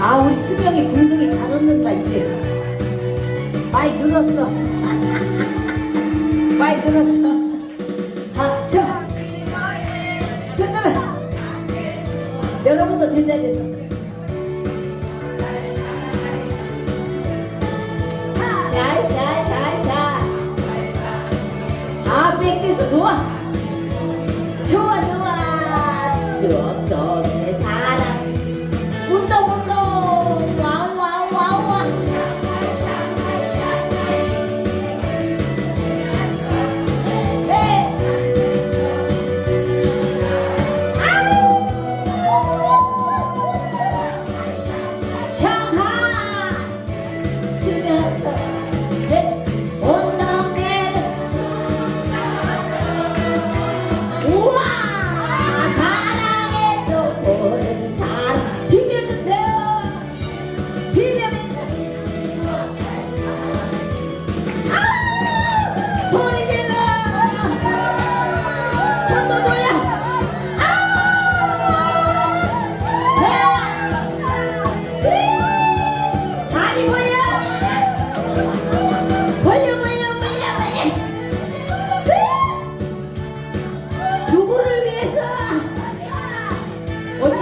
아 우리 수명이 불능이 잘 얻는다 이제. 많이 늘었어. 많이 늘었어. 아, 박수 끝나면 여러분도 제자 됐어 샤샤샤샤. 아 백댄스 좋아. 좋아 좋아. 좋았어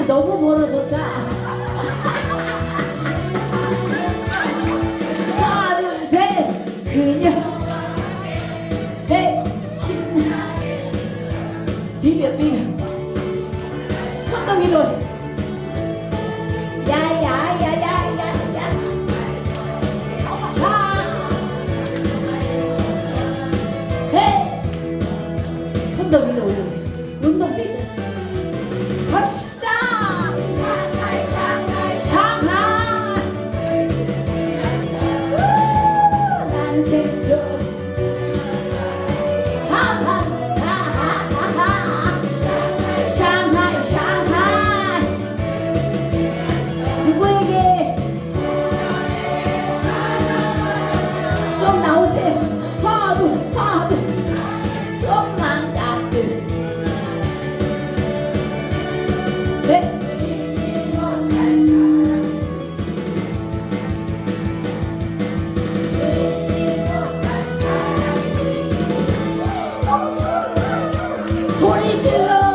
너무 멀어졌다. 손더 위로. 올려. 주여